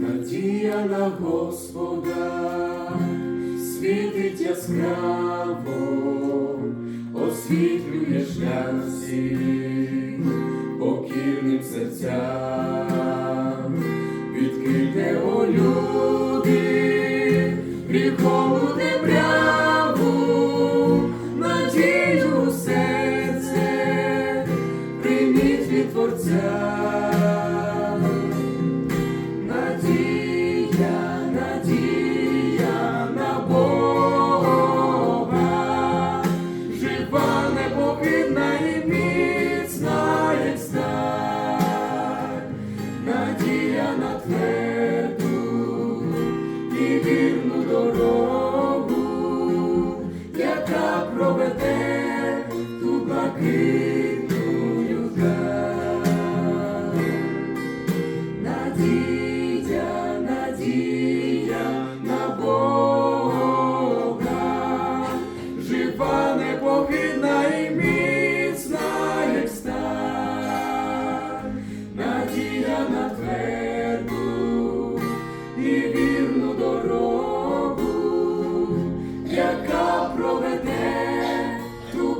Надія на Господа світить яскраво, освітлює шлях покірним серцям, відкрите о люди, гріхову темряву, надію серце, прийміть від Творця. Надія, надія на Бога, жива непохитна і міцна, як сталь, дорогу, яка проведе ту блакитну на тверду і вірну дорогу, яка проведе ту